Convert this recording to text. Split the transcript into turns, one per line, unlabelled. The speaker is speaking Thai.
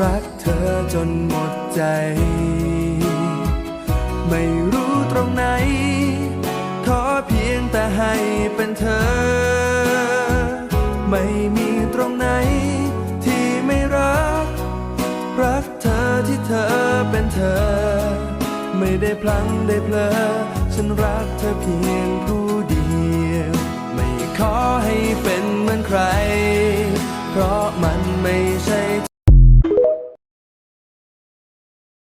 รักเธอจนหมดใจ ไม่รู้ตรงไหน ขอเพียงแต่ให้เป็นเธอ ไม่มีตรงไหน ที่ไม่รัก รักเธอที่เธอเป็นเธอ ไม่ได้พลังได้เพลอ ฉันรักเธอเพียงผู้เดียว ไม่ขอให้เป็นเหมือนใคร